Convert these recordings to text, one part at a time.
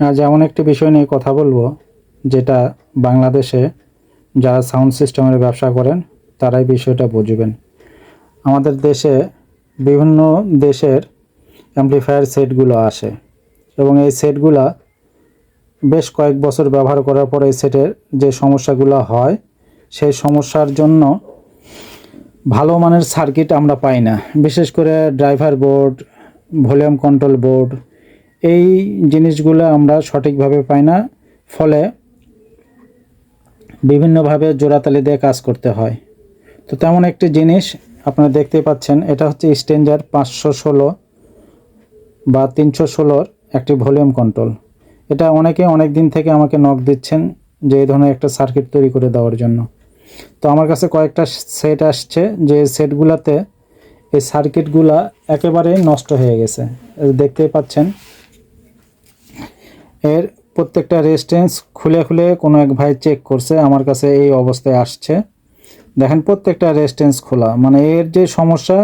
আজ এমন একটি বিষয় নিয়ে কথা বলব, যেটা বাংলাদেশে যারা সাউন্ড সিস্টেমের ব্যবসা করেন, তারাই বিষয়টা বুঝবেন। আমাদের দেশে বিভিন্ন দেশের অ্যাম্পলিফায়ার সেটগুলো আসে এবং এই সেটগুলা বেশ কয়েক বছর ব্যবহার করার পরে এই সেটের যে সমস্যাগুলো হয়, সেই সমস্যার জন্য ভালো মানের সার্কিট আমরা পাই না। বিশেষ করে driver board volume control board এই জিনিসগুলো আমরা সঠিকভাবে পাই না, ফলে বিভিন্নভাবে জোড়াতালি দিয়ে কাজ করতে হয়। তো তেমন একটি জিনিস আপনারা দেখতে পাচ্ছেন, এটা হচ্ছে স্টেঞ্জার পাঁচশো ষোলো বা তিনশো ষোলোর একটি ভলিউম কন্ট্রোল। এটা অনেকে অনেক দিন থেকে আমাকে নক দিচ্ছেন যে এই ধরনের একটা সার্কিট তৈরি করে দেওয়ার জন্য। তো আমার কাছে কয়েকটা সেট আসছে, যে সেটগুলোতে এই সার্কিটগুলা একেবারেই নষ্ট হয়ে গেছে। দেখতেই পাচ্ছেন এর প্রত্যেকটা রেজিস্ট্যান্স খুলে খুলে কোনো এক ভাই চেক করছে, আমার কাছে এই অবস্থায় আসছে। দেখেন প্রত্যেকটা রেজিস্ট্যান্স খোলা মানে এর যে সমস্যা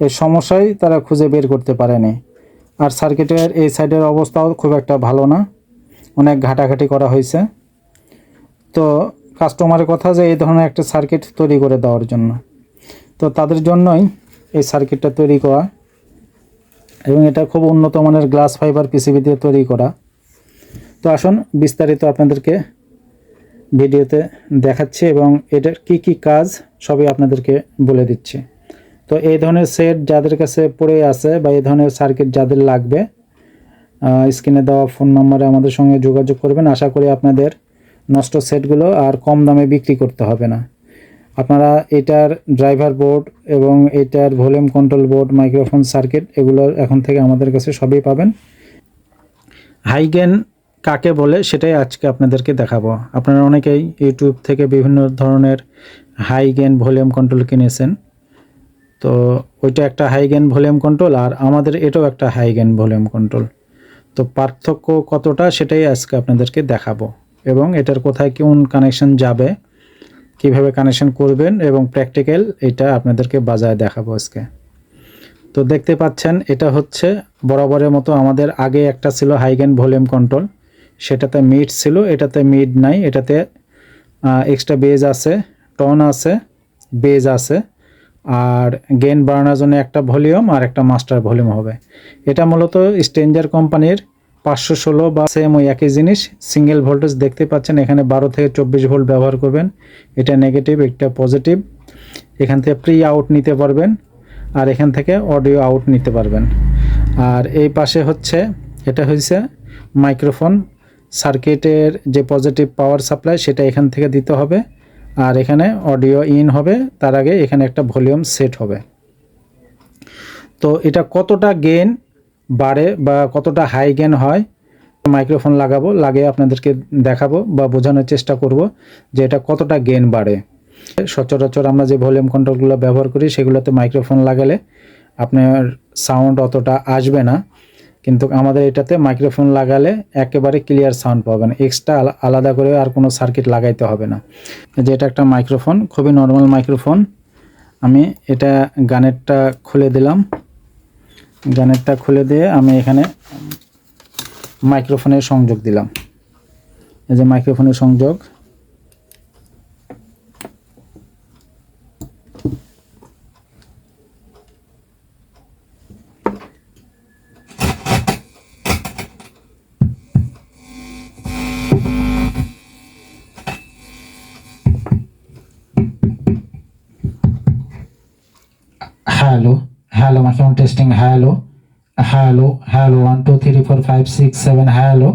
এই সমস্যাই তারা খুঁজে বের করতে পারেনি। আর সার্কিটের এই সাইডের অবস্থাও খুব একটা ভালো না, অনেক ঘাটাঘাটি করা হয়েছে। তো কাস্টমারের কথা যে এই ধরনের একটা সার্কিট তৈরি করে দেওয়ার জন্য। তো তাদের জন্যই এই সার্কিটটা তৈরি করা, এবং এটা খুব উন্নত মানের গ্লাস ফাইবার পিসিবি দিয়ে তৈরি করা। তো আসুন বিস্তারিত আপনাদেরকে ভিডিওতে দেখাচ্ছি এবং এটার কি কি কাজ সবই আপনাদেরকে বলে দিচ্ছি। তো এই ধরনের সেট যাদের কাছে পড়ে আছে বা এই ধরনের সার্কিট যাদের লাগবে স্ক্রিনে দেওয়া ফোন নম্বরে আমাদের সঙ্গে যোগাযোগ করবেন। আশা করি আপনাদের নষ্ট সেটগুলো আর কম দামে বিক্রি করতে হবে না। আপনারা এটার ড্রাইভার বোর্ড এবং এটার volume control board, microphone circuit এগুলো এখন থেকে আমাদের কাছে সবই পাবেন। হাইগেন কাকে বলে সেটাই আজকে আপনাদেরকে দেখাবো। আপনারা অনেকেই ইউটিউব থেকে বিভিন্ন ধরনের হাই গেন ভলিউম কন্ট্রোল কিনেছেন। তো ওইটা একটা হাই গেন ভলিউম কন্ট্রোল আর আমাদের এটাও একটা হাই গেন ভলিউম কন্ট্রোল তো পার্থক্য কতটা সেটাই আজকে আপনাদেরকে দেখাবো এবং এটার কোথায় কোন কানেকশন যাবে, কীভাবে কানেকশন করবেন এবং প্র্যাকটিক্যাল এটা আপনাদেরকে বাজায় দেখাবো আজকে। তো দেখতে পাচ্ছেন, এটা হচ্ছে বরাবরের মতো আমাদের আগে একটা ছিল হাইগেন ভলিউম কন্ট্রোল সেটাতে মিড ছিল, এটাতে মিড নাই, এটাতে এক্সট্রা বেজ আছে টন আছে বেজ আছে, আর গেন বাড়ানোর জন্য একটা ভলিউম আর একটা মাস্টার ভলিউম হবে। এটা মূলত স্টেঞ্জার কোম্পানির পাঁচশো ষোলো বা সেম ওই একই জিনিস সিঙ্গেল ভোল্টেজ দেখতে পাচ্ছেন, এখানে বারো থেকে চব্বিশ ভোল্ট ব্যবহার করবেন। এটা নেগেটিভ একটা পজিটিভ এখান থেকে প্রি আউট নিতে পারবেন, আর এখান থেকে অডিও আউট নিতে পারবেন। আর এই পাশে হচ্ছে, এটা হয়েছে মাইক্রোফোন সার্কিটের যে পজিটিভ পাওয়ার সাপ্লাই সেটা এখান থেকে দিতে হবে। আর এখানে অডিও ইন হবে, তার আগে এখানে একটা ভলিউম সেট হবে। তো এটা কতটা গেন বাড়ে বা কতটা হাই গেন হয় মাইক্রোফোন লাগাবো, লাগিয়ে আপনাদেরকে দেখাবো বা বোঝানোর চেষ্টা করব যে এটা কতটা গেন বাড়ে। সচরাচর আমরা যে ভলিউম কন্ট্রোলগুলো ব্যবহার করি, সেগুলোতে মাইক্রোফোন লাগালে আপনার সাউন্ড অতটা আসবে না। কিন্তু আমাদের এটাতে মাইক্রোফোন লাগালে একেবারে ক্লিয়ার সাউন্ড পাবেন এক্সট্রা আলাদা করে আর কোনো সার্কিট লাগাইতে হবে না। যে এটা একটা মাইক্রোফোন খুবই নর্মাল মাইক্রোফোন আমি এটা গানেরটা খুলে দিলাম। গানেরটা খুলে দিয়ে আমি এখানে মাইক্রোফোনের সংযোগ দিলাম। এই যে মাইক্রোফোনের সংযোগ। Hello hello microphone testing hello hello hello one two three four five six seven hello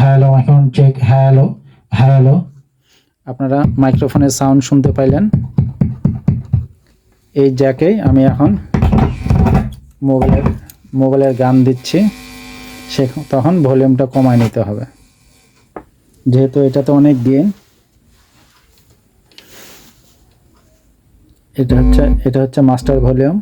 hello microphone check hello hello. আপনারা মাইক্রোফোনের সাউন্ড শুনতে পাইলেন। এই জ্যাকেই আমি এখন মোবাইলের মোবাইলের গান দিচ্ছি। সে তখন ভলিউমটা কমায় নিতে হবে। যেহেতু এটাতে অনেক গেন এটা হচ্ছে এটা হচ্ছে মাস্টার ভলিউম।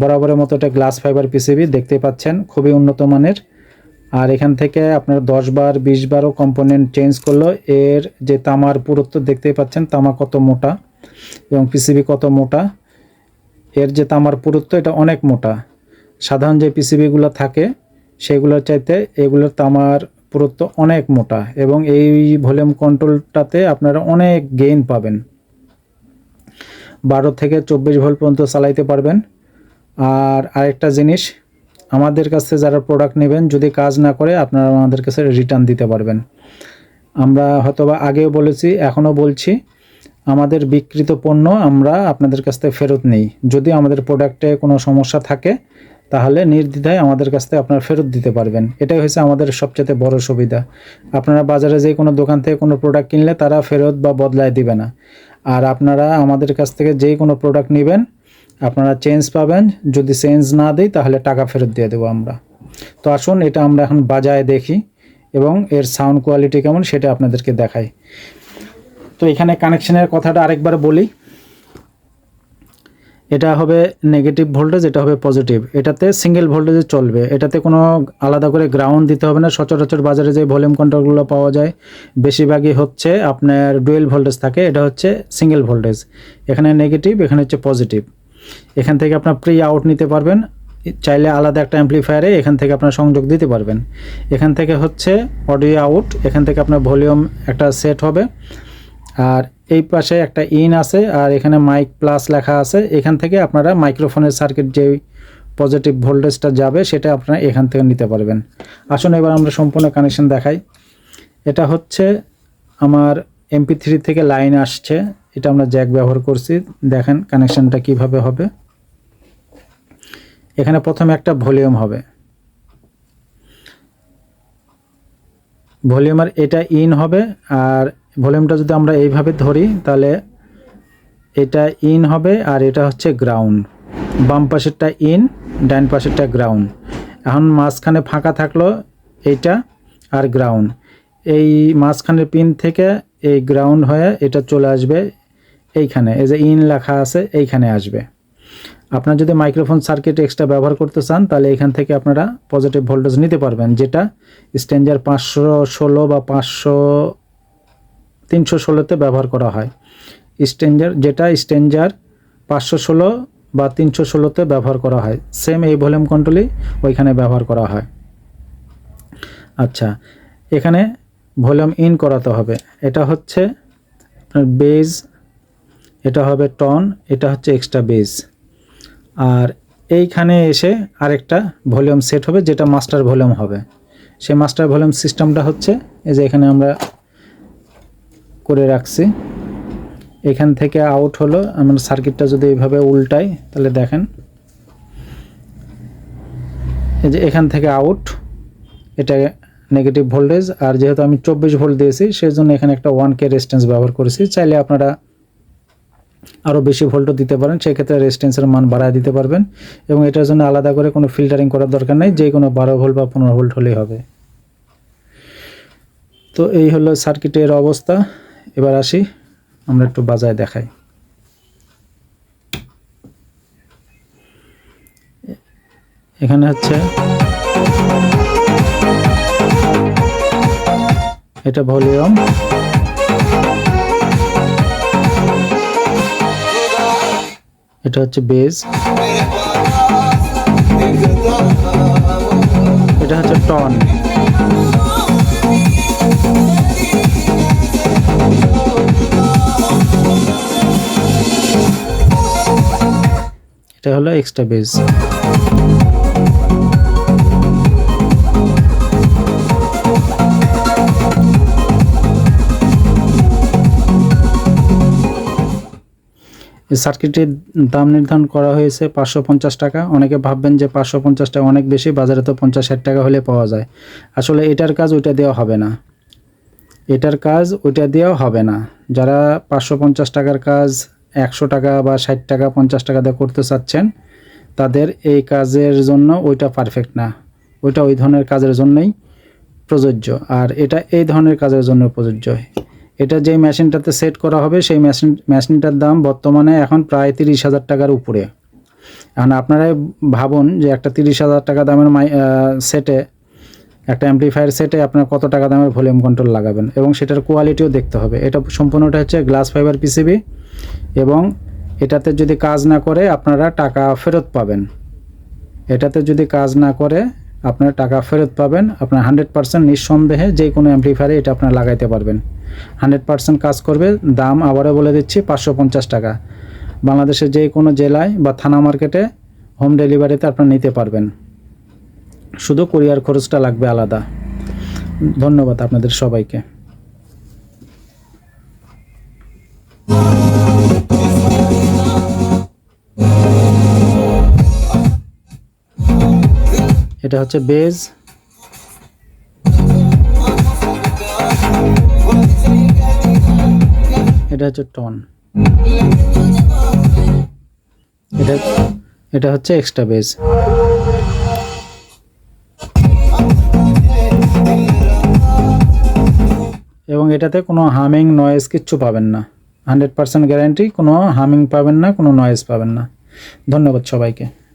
বরাবরের মতো এটা গ্লাস ফাইবার পিসিবি দেখতে পাচ্ছেন, খুবই উন্নত মানের। আর এখান থেকে আপনার দশ বার, বিশ বারও কম্পোনেন্ট চেঞ্জ করল। এর যে তামার পুরুত্ব দেখতেই পাচ্ছেন, তামা কত মোটা এবং পিসিবি কত মোটা। এর যে তামার পুরুত্ব, এটা অনেক মোটা। সাধারণ যে পিসিবিগুলো থাকে, সেগুলোর চাইতে এগুলোর তামার পুরুত্ব অনেক মোটা এবং এই ভলিউম কন্ট্রোলটাতে আপনারা অনেক গেইন পাবেন। বারো থেকে চব্বিশ ভোল্ট পর্যন্ত চালাইতে পারবেন। আর আরেকটা জিনিস, আমাদের কাছে যারা প্রোডাক্ট নেবেন, যদি কাজ না করে, আপনারা আমাদের কাছে রিটার্ন দিতে পারবেন। আমরা হয়তোবা আগেও বলেছি, এখনও বলছি আমাদের বিকৃত পণ্য আমরা আপনাদের কাছ থেকে ফেরত নেই। যদি আমাদের প্রোডাক্টে কোনো সমস্যা থাকে, তাহলে নির্দ্বিধায় আমাদের কাছ থেকে আপনারা ফেরত দিতে পারবেন। এটাই হচ্ছে আমাদের সবচেয়ে বড় সুবিধা। আপনারা বাজারে যে কোনো দোকান থেকে কোনো প্রোডাক্ট কিনলে তারা ফেরত বা বদলায় দিবে না। আর আপনারা আমাদের কাছ থেকে যেই কোনো প্রোডাক্ট নেবেন, আপনারা চেঞ্জ পাবেন। যদি চেঞ্জ না দিই, তাহলে টাকা ফেরত দিয়ে দেবো আমরা। তো আসুন, এটা আমরা এখন বাজায় দেখি এবং এর সাউন্ড কোয়ালিটি কেমন সেটা আপনাদেরকে দেখাই। তো এখানে কানেকশনের কথাটা আরেকবার বলি। এটা হবে নেগেটিভ ভোল্টেজ এটা হবে পজিটিভ এটাতে সিঙ্গেল ভোল্টেজে চলবে। এটাতে কোনো আলাদা করে গ্রাউন্ড দিতে হবে না। সচরাচর বাজারে যে ভলিউম কন্ট্রোলগুলো পাওয়া যায়, বেশিরভাগই হচ্ছে আপনার ডুয়েল ভোল্টেজ থাকে। এটা হচ্ছে সিঙ্গেল ভোল্টেজ এখানে নেগেটিভ এখানে হচ্ছে পজিটিভ এখান থেকে আপনার প্রি আউট নিতে পারবেন। চাইলে আলাদা একটা অ্যাম্পলিফায়ারে এখান থেকে আপনার সংযোগ দিতে পারবেন। এখান থেকে হচ্ছে অডিও আউট এখান থেকে আপনার ভলিউম একটা সেট হবে। আর এই পাশে একটা ইন আছে আর এখানে মাইক প্লাস লেখা আছে। এখান থেকে আপনারা মাইক্রোফোনের সার্কিট যে পজিটিভ ভোল্টেজটা যাবে, সেটা আপনারা এখান থেকে নিতে পারবেন। আসুন এবার আমরা সম্পূর্ণ কানেকশন দেখাই। এটা হচ্ছে আমার এমপি থ্রি থেকে লাইন আসছে। এটা আমরা জ্যাক ব্যবহার করছি। দেখেন কানেকশনটা কীভাবে হবে। এখানে প্রথমে একটা ভলিউম হবে। ভলিউমের এটা ইন হবে আর ভলিউমটা যদি আমরা এইভাবে ধরি, তাহলে এটা ইন হবে আর এটা হচ্ছে গ্রাউন্ড বাম পাশেরটা ইন ডান পাশেরটা গ্রাউন্ড এখন মাঝখানে ফাঁকা থাকল এইটা আর গ্রাউন্ড এই মাঝখানের পিন থেকে এই গ্রাউন্ড হয়ে এটা চলে আসবে এইখানে। এই যে ইন লেখা আছে, এইখানে আসবে। আপনার যদি মাইক্রোফোন সার্কিট এক্সট্রা ব্যবহার করতে চান, তাহলে এখান থেকে আপনারা পজিটিভ ভোল্টেজ নিতে পারবেন, যেটা স্ট্যান্ডার পাঁচশো ষোলো বা পাঁচশো তিনশো ষোলোতে ব্যবহার করা হয়। স্ট্যান্ডার যেটা স্ট্যান্ডার পাঁচশো ষোলো বা তিনশো ষোলোতে ব্যবহার করা হয়। সেম এই ভলিউম কন্ট্রোলই ওইখানে ব্যবহার করা হয়। আচ্ছা এখানে ভলিউম ইন করাতে হবে। এটা হচ্ছে আপনার বেজ, এটা হবে টন, এটা হচ্ছে এক্সট্রা বেজ। আর এইখানে এসে আরেকটা ভলিউম সেট হবে, যেটা মাস্টার ভলিউম হবে। সেই মাস্টার ভলিউম সিস্টেমটা হচ্ছে, এই যে এখানে আমরা করে রাখছি। এখান থেকে আউট হলো। আমার সার্কিটটা যদি এইভাবে উল্টাই, তাহলে দেখেন। এই যে এখান থেকে আউট এটা নেগেটিভ ভোল্টেজ আর যেহেতু আমি চব্বিশ ভোল্ট দিয়েছি সেই জন্য এখানে একটা ওয়ান কে রেজিস্ট্যান্স ব্যবহার করেছি। চাইলে আপনারা আরও বেশি ভোল্টও দিতে পারেন। সেক্ষেত্রে রেজিস্ট্যান্সের মান বাড়ায় দিতে পারবেন। এবং এটার জন্য আলাদা করে কোনো ফিল্টারিং করার দরকার নেই। যে কোনো বারো ভোল্ট বা পনেরো ভোল্ট হলেই হবে। তো এই হলো সার্কিটের অবস্থা। এবার আসি, আমরা একটু বাজায় দেখাই। এখানে হচ্ছে, এটা ভলিউম। এটা হচ্ছে বেজ। এটা হচ্ছে টন। এটা হলো এক্সট্রা বেজ এই সার্কিটের দাম নির্ধারণ করা হয়েছে পাঁচশো পঞ্চাশ টাকা। অনেকে ভাববেন যে পাঁচশো পঞ্চাশ টাকা অনেক বেশি, বাজারে তো পঞ্চাশ ষাট টাকা হলে পাওয়া যায়। আসলে এটার কাজ ওইটা দেওয়া হবে না। এটার কাজ ওইটা দেওয়া হবে না। যারা পাঁচশো পঞ্চাশ টাকার কাজ একশো টাকা বা ষাট টাকা, পঞ্চাশ টাকা দিয়ে করতে চাচ্ছেন, তাদের এই কাজের জন্য ওইটা পারফেক্ট না। ওইটা ওই ধরনের কাজের জন্যই প্রযোজ্য। আর এটা এই ধরনের কাজের জন্য প্রযোজ্য। এটা যে মেশিনটাতে সেট করা হবে, সেই মেশিন, মেশিনটার দাম বর্তমানে এখন প্রায় তিরিশ হাজার টাকার উপরে। এখন আপনারাই ভাবুন যে একটা তিরিশ হাজার টাকা দামের মাই সেটে একটা অ্যাম্পলিফায়ার সেটে আপনার কত টাকা দামের ভলিউম কন্ট্রোল লাগাবেন। এবং সেটার কোয়ালিটিও দেখতে হবে। এটা সম্পূর্ণটা হচ্ছে গ্লাস ফাইবার পিসিবি এবং এটাতে যদি কাজ না করে আপনারা টাকা ফেরত পাবেন। এটাতে যদি কাজ না করে আপনার টাকা ফেরত পাবেন, আপনার হান্ড্রেড পার্সেন্ট নিঃসন্দেহে যে কোনো অ্যাম্পলিফায়ারে এটা আপনারা লাগাইতে পারবেন। হান্ড্রেড পার্সেন্ট কাজ করবে, দাম আবারও বলে দিচ্ছি পাঁচশো পঞ্চাশ টাকা। বাংলাদেশের যে কোনো জেলায় বা থানা মার্কেটে হোম ডেলিভারিতে আপনারা নিতে পারবেন। শুধু কুরিয়ার খরচটা লাগবে আলাদা। ধন্যবাদ আপনাদের সবাইকে। এটা হচ্ছে বেজ। এটা হচ্ছে টন। এটা এটা হচ্ছে এক্সট্রা বেজ। এবং এটাতে কোনো হামিং নয়েজ কিচ্ছু পাবেন না। হান্ড্রেড পার্সেন্ট গ্যারান্টি কোনো হামিং পাবেন না, কোনো নয়েজ পাবেন না। ধন্যবাদ সবাইকে।